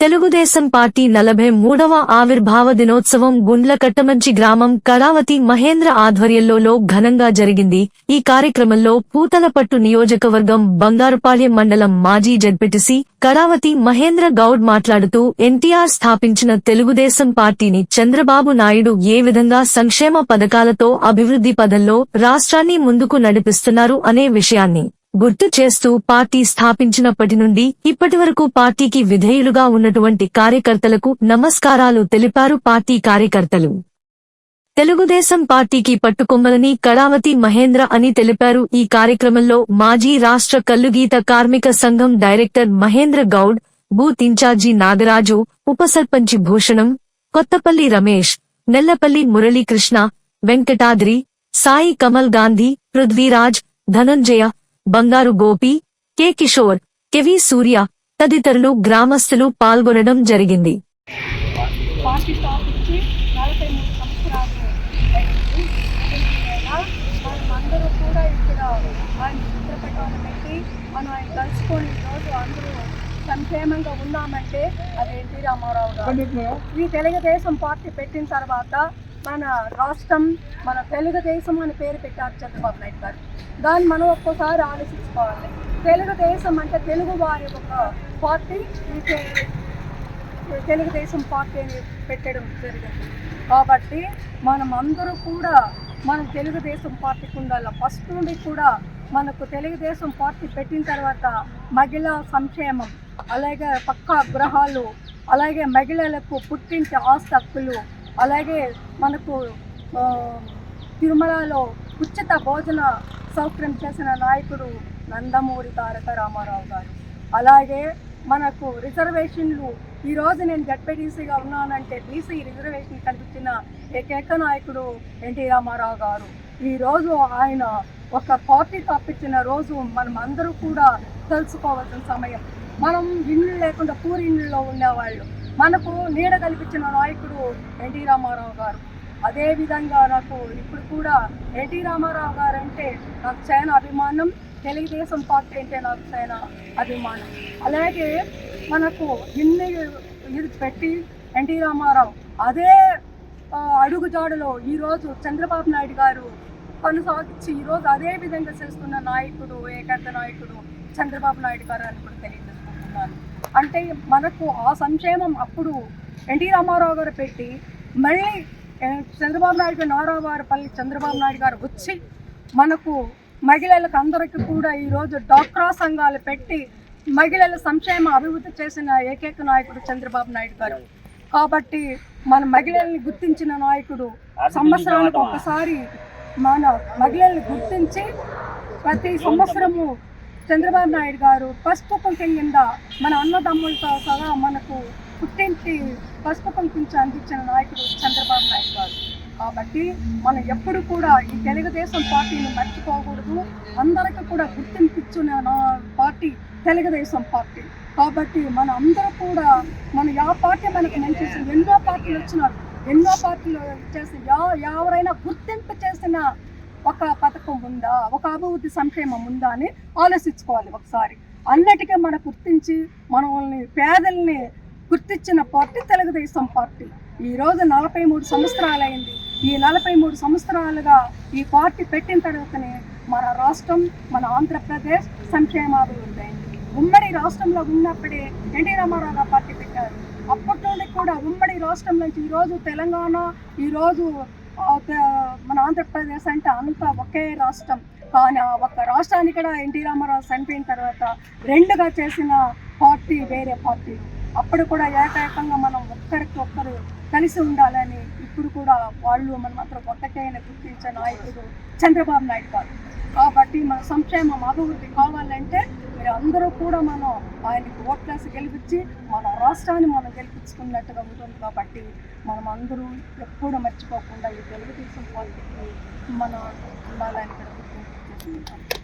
Telugu Desam party నలభై మూడవ ఆవిర్భావ దినోత్సవం గుండ్లకట్టమంచి గ్రామం కళావతి మహేంద్ర ఆధ్వర్యంలో ఘనంగా జరిగింది. ఈ కార్యక్రమంలో పూతలపట్టు నియోజకవర్గం బంగారుపాళ్యం మండలం మాజీ జడ్పెటిసి కళావతి మహేంద్ర గౌడ్ మాట్లాడుతూ ఎన్టీఆర్ స్థాపించిన తెలుగుదేశం పార్టీని చంద్రబాబు నాయుడు ఏ విధంగా సంక్షేమ పథకాలతో అభివృద్ధి పదంలో రాష్ట్రాన్ని ముందుకు నడిపిస్తున్నారు అనే విషయాన్ని గుర్తు చేస్తూ పార్టీ స్థాపించినప్పటి నుండి ఇప్పటివరకు పార్టీకి విధేయులుగా ఉన్నటువంటి కార్యకర్తలకు నమస్కారాలు తెలిపారు పార్టీ కార్యకర్తలు. తెలుగుదేశం పార్టీకి పట్టుకొమ్మలని కళావతి మహేంద్ర అని తెలిపారు. ఈ కార్యక్రమంలో మాజీ రాష్ట్ర కల్లుగీత కార్మిక సంఘం director Mahendra Goud booth in charge Nagaraju ఉప సర్పంచి Bhushanam Kothapalli Ramesh Nellapalli Muralikrishna Venkatadri Sai Kamal Gandhi Prithviraj Dhananjaya Bangaru Gopi K. Kishore K V Surya తదితరులు గ్రామస్తులు పాల్గొనడం జరిగింది. మనం ఆయన కలుసుకొని ఈరోజు అందరూ సంక్షేమంగా ఉన్నామంటే అది ఎన్టీ రామారావు గారు? ఈ తెలుగుదేశం పార్టీ పెట్టిన తర్వాత మన రాష్ట్రం మన తెలుగుదేశం అని పేరు పెట్టారు చంద్రబాబు నాయుడు గారు. దాన్ని మనం ఒక్కోసారి ఆలోచించుకోవాలి. తెలుగుదేశం అంటే తెలుగు వారి ఒక పార్టీ తెలుగుదేశం పార్టీని పెట్టడం జరిగింది. కాబట్టి మనం అందరూ కూడా మనం తెలుగుదేశం పార్టీకి ఉండాలి. ఫస్ట్ నుండి కూడా మనకు తెలుగుదేశం పార్టీ పెట్టిన తర్వాత మహిళా సంక్షేమం అలాగే పక్కా గృహాలు అలాగే మహిళలకు పుట్టింటి ఆస్తి హక్కులు అలాగే మనకు తిరుమలలో ఉచిత భోజన సౌకర్యం చేసిన నాయకుడు నందమూరి తారక రామారావు గారు. అలాగే మనకు రిజర్వేషన్లు ఈరోజు నేను జడ్పీటీసీగా ఉన్నానంటే బీసీ రిజర్వేషన్ కల్పించిన ఏకైక నాయకుడు ఎన్టీ రామారావు గారు. ఈరోజు ఆయన ఒక పార్టీ తప్పించిన రోజు మనం అందరూ కూడా తెలుసుకోవాల్సిన సమయం. మనం ఇండ్లు లేకుండా పూరి ఇళ్ళలో ఉండేవాళ్ళు. మనకు నీడ కల్పించిన నాయకుడు ఎన్టీ రామారావు గారు. అదే విధంగా నాకు ఇప్పుడు కూడా ఎన్టీ రామారావు గారు అంటే నాకు చాలా అభిమానం. తెలుగుదేశం పార్టీ అంటే నాకు చాలా అభిమానం. అలాగే మనకు ఇన్ని ఇది పెట్టి ఎన్టీ రామారావు అదే అడుగుజాడలో ఈరోజు చంద్రబాబు నాయుడు గారు కొనసాగించి ఈరోజు అదే విధంగా చేస్తున్న నాయకుడు ఏకైక నాయకుడు చంద్రబాబు నాయుడు గారు అని కూడా తెలియజేసుకుంటున్నాను. అంటే మనకు ఆ సంక్షేమం అప్పుడు ఎన్టీ రామారావు గారు పెట్టి మళ్ళీ చంద్రబాబు నాయుడు గారు నారావారిపల్లి చంద్రబాబు నాయుడు గారు వచ్చి మనకు మహిళలకు అందరికీ కూడా ఈరోజు డాక్రా సంఘాలు పెట్టి మహిళల సంక్షేమ అభివృద్ధి చేసిన ఏకైక నాయకుడు చంద్రబాబు నాయుడు గారు. కాబట్టి మన మహిళల్ని గుర్తించిన నాయకుడు సంవత్సరానికి ఒకసారి మన మహిళల్ని గుర్తించి ప్రతి సంవత్సరము చంద్రబాబు నాయుడు గారు పసుపు కుంకుమ కింద మన అన్నదమ్ములతో సహా మనకు పుట్టింటి పసుపు కుంకించి అందించిన నాయకుడు చంద్రబాబు నాయుడు గారు. కాబట్టి మనం ఎప్పుడు కూడా ఈ తెలుగుదేశం పార్టీని మర్చిపోకూడదు. అందరికీ కూడా గుర్తింపుచ్చిన నా పార్టీ తెలుగుదేశం పార్టీ. కాబట్టి మన అందరూ కూడా మన యా పార్టీ మనకు మంచి ఎన్నో పార్టీలు వచ్చినారు ఎన్నో పార్టీలు చేసి యా ఎవరైనా గుర్తింపు చేసిన ఒక పథకం ఉందా? ఒక అభివృద్ధి సంక్షేమం ఉందా అని ఆలోచించుకోవాలి ఒకసారి. అన్నిటికీ మనం గుర్తించి మనల్ని పేదల్ని గుర్తించిన పార్టీ తెలుగుదేశం పార్టీ. ఈ రోజు నలభై మూడు సంవత్సరాలైంది. ఈ నలభై మూడు సంవత్సరాలుగా ఈ పార్టీ పెట్టిన తర్వాతనే మన రాష్ట్రం మన ఆంధ్రప్రదేశ్ సంక్షేమాభివృద్ధి అయింది. ఉమ్మడి రాష్ట్రంలో ఉన్నప్పుడే ఎన్టీ రామారావు పార్టీ పెట్టారు. అప్పటి నుండి కూడా ఉమ్మడి రాష్ట్రం నుంచి ఈరోజు తెలంగాణ ఈరోజు మన ఆంధ్రప్రదేశ్ అంటే అంత ఒకే రాష్ట్రం. కానీ ఆ ఒక్క రాష్ట్రాన్ని కూడా ఎన్టీ రామారావు చనిపోయిన తర్వాత రెండుగా చేసిన పార్టీ వేరే పార్టీ. అప్పుడు కూడా ఏకైకంగా మనం ఒక్కరికి ఒక్కరు కలిసి ఉండాలని ఇప్పుడు కూడా వాళ్ళు మనం మాత్రం ఒక్కటే గుర్తించే నాయకుడు చంద్రబాబు నాయుడు గారు. కాబట్టి మన సంక్షేమం అభివృద్ధి కావాలంటే మీరు అందరూ కూడా మనం ఆయనకి ఓట్లేసి గెలిపించి మన రాష్ట్రాన్ని మనం గెలిపించుకున్నట్టుగా ఉంటుంది కాబట్టి మనం అందరూ ఎప్పుడు మర్చిపోకుండా ఈ తెలుగుదేశం పార్టీకి మన ఉండాలని కూడా గుర్తింపు చేసుకుంటాం